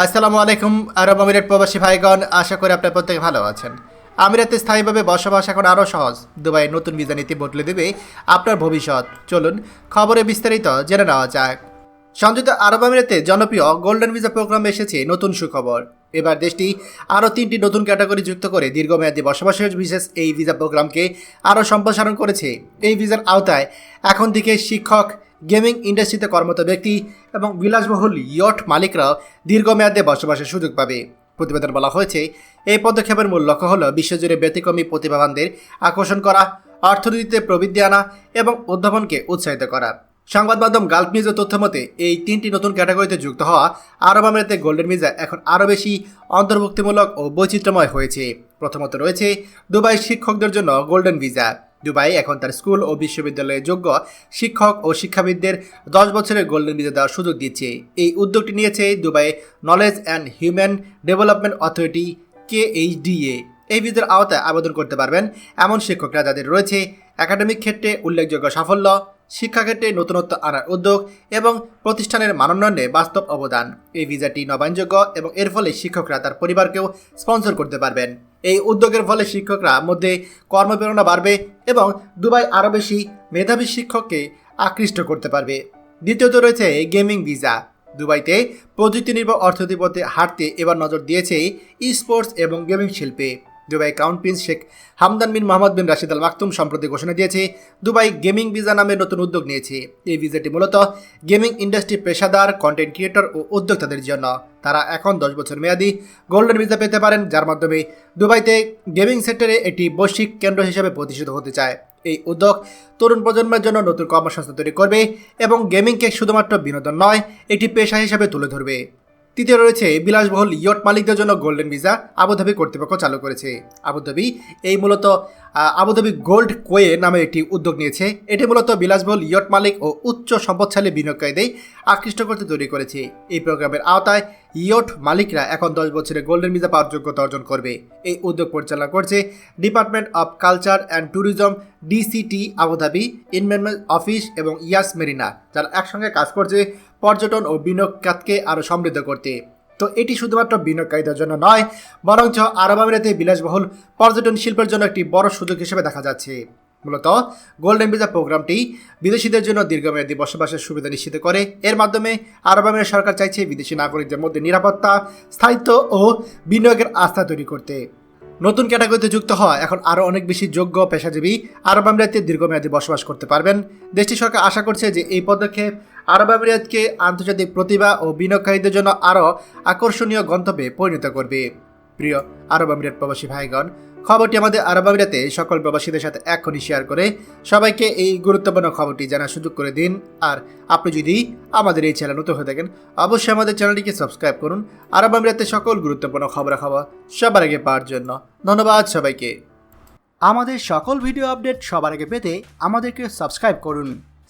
আসসালামু আলাইকুম, আরব আমিরাত প্রবাসী ভাইগণ, আশা করি আপনার প্রত্যেকে ভালো আছেন। আমিরাতে স্থায়ীভাবে বসবাস এখন আরও সহজ। দুবাইয়ের নতুন ভিসা নীতি বদলে দেবে আপনার ভবিষ্যৎ। চলুন খবরে বিস্তারিত জেনে নেওয়া যাক। সংযুক্ত আরব আমিরাতে জনপ্রিয় গোল্ডেন ভিসা প্রোগ্রামে এসেছে নতুন সুখবর। এবার দেশটি আরও তিনটি নতুন ক্যাটাগরি যুক্ত করে দীর্ঘমেয়াদী বসবাসের বিশেষ এই ভিসা প্রোগ্রামকে আরও সম্প্রসারণ করেছে। এই ভিসার আওতায় এখন থেকে শিক্ষক গেমিং ইন্ডাস্ট্রিতে কর্মরত ব্যক্তি এবং বিলাসবহুল ইয়ট মালিকরাও দীর্ঘমেয়াদে বসবাসের সুযোগ পাবে। প্রতিবেদন বলা হয়েছে, এই পদক্ষেপের মূল লক্ষ্য হল বিশ্বজুড়ে ব্যতিক্রমী প্রতিভাবানদের আকর্ষণ করা, অর্থনীতিতে প্রবৃদ্ধি আনা এবং উদ্ভাবনকে উৎসাহিত করা। সংবাদ মাধ্যম গালফ নিউজের তথ্য মতে, এই তিনটি নতুন ক্যাটাগরিতে যুক্ত হওয়া আরব আমিরাতে গোল্ডেন ভিসা এখন আরও বেশি অন্তর্ভুক্তিমূলক ও বৈচিত্র্যময় হয়েছে। প্রথমত রয়েছে দুবাই শিক্ষকদের জন্য গোল্ডেন ভিসা। দুবাই এখন তার স্কুল ও বিশ্ববিদ্যালয়ে যোগ্য শিক্ষক ও শিক্ষাবিদদের দশ বছরের গোল্ডেন ভিসা দেওয়ার সুযোগ দিচ্ছে। এই উদ্যোগটি নিয়েছে Dubai knowledge and human development authority KHDA. এই ভিসার আওতায় আবেদন করতে পারবেন এমন শিক্ষকরা যাদের রয়েছে একাডেমিক ক্ষেত্রে উল্লেখযোগ্য সাফল্য, শিক্ষাক্ষেত্রে নতুনত্ব আনার উদ্যোগ এবং প্রতিষ্ঠানের মানোন্নয়নে বাস্তব অবদান। এই ভিসাটি নবায়নযোগ্য এবং এর ফলে শিক্ষকরা তার পরিবারকেও স্পন্সর করতে পারবেন। এই উদ্যোগের ফলে শিক্ষকরা মধ্যে কর্মপ্রেরণা বাড়বে এবং দুবাই আরও বেশি মেধাবী শিক্ষককে আকৃষ্ট করতে পারবে। দ্বিতীয়ত রয়েছে গেমিং ভিসা। দুবাইতে প্রযুক্তি নির্ভর অর্থনীতি পথে হাঁটতে এবার নজর দিয়েছে ই স্পোর্টস এবং গেমিং শিল্পে। Dubai crown prince Sheikh Hamdan bin Mohammed bin Rashid Al Maktoum সম্প্রতি ঘোষণা দিয়েছে, দুবাই গেমিং ভিসা নামের নতুন উদ্যোগ নিয়েছে। এই ভিসাটি মূলত গেমিং ইন্ডাস্ট্রি পেশাদার কন্টেন্ট ক্রিয়েটর ও উদ্যোক্তাদের জন্য। তারা এখন দশ বছর মেয়াদি গোল্ডেন ভিসা পেতে পারেন, যার মাধ্যমে দুবাইতে গেমিং সেক্টরে একটি বৈশ্বিক কেন্দ্র হিসেবে প্রতিষ্ঠিত হতে চায়। এই উদ্যোগ তরুণ প্রজন্মের জন্য নতুন কর্মসংস্থান তৈরি করবে এবং গেমিংকে শুধুমাত্র বিনোদন নয় এটি পেশা হিসেবে তুলে ধরবে। তৃতীয় রয়েছে বিলাসবহুল ইয়ট মালিকদের জন্য গোল্ডেন ভিসা আবুধাবি কর্তৃপক্ষ চালু করেছে। আবুধাবি এই মূলত আবুধাবি গোল্ড কোয়ে নামে একটি উদ্যোগ নিয়েছে। এটি মূলত বিলাসবহুল ইয়ট মালিক ও উচ্চ সম্পদশালী বিনিয়োগকারীদের আকৃষ্ট করতে তৈরি করেছে। এই প্রোগ্রামের আওতায় ইয়ট মালিকরা এখন দশ বছরে গোল্ডেন ভিসা পাওয়ার যোগ্যতা অর্জন করবে। এই উদ্যোগ পরিচালনা করছে department of culture and tourism, DCT Abu Dhabi investment office এবং ইয়াস মেরিনা, যারা একসঙ্গে কাজ করছে, পর্যটন ও বিনিয়োগ খাতকে আরও সমৃদ্ধ করতে। তো এটি শুধুমাত্র বিনিয়োগকারীদের জন্য নয়, বরঞ্চ আরব আমিরাতে বিলাসবহুল পর্যটন শিল্পের জন্য একটি বড় সুযোগ হিসেবে দেখা যাচ্ছে। মূলত গোল্ডেন ভিসা প্রোগ্রামটি বিদেশিদের জন্য দীর্ঘমেয়াদী বসবাসের সুবিধা নিশ্চিত করে। এর মাধ্যমে আরব আমিরাত সরকার চাইছে বিদেশি নাগরিকদের মধ্যে নিরাপত্তা, স্থায়িত্ব ও বিনিয়োগের আস্থা তৈরি করতে। নতুন ক্যাটাগরিতে যুক্ত হওয়া এখন আরও অনেক বেশি যোগ্য পেশাজীবী আরব আমিরাতে দীর্ঘমেয়াদী বসবাস করতে পারবেন। দেশটির সরকার আশা করছে যে এই পদক্ষেপ আরব আমিরাতকে আন্তর্জাতিক প্রতিভা ও বিনিয়োগকারীদের জন্য আরও আকর্ষণীয় গন্তব্যে পরিণত করবে। প্রিয় আরব আমিরাত প্রবাসী ভাইগণ, খবরটি আমাদের আরব আমিরাতে সকল প্রবাসীদের সাথে এখনই শেয়ার করে সবাইকে এই গুরুত্বপূর্ণ খবরটি জানার সুযোগ করে দিন। আর আপনি যদি আমাদের এই চ্যানেল নতুন হয়ে থাকেন, অবশ্যই আমাদের চ্যানেলটিকে সাবস্ক্রাইব করুন। আরব আমিরাতে সকল গুরুত্বপূর্ণ খবরাখবর সবার আগে পাওয়ার জন্য ধন্যবাদ সবাইকে। আমাদের সকল ভিডিও আপডেট সবার আগে পেতে আমাদেরকে সাবস্ক্রাইব করুন।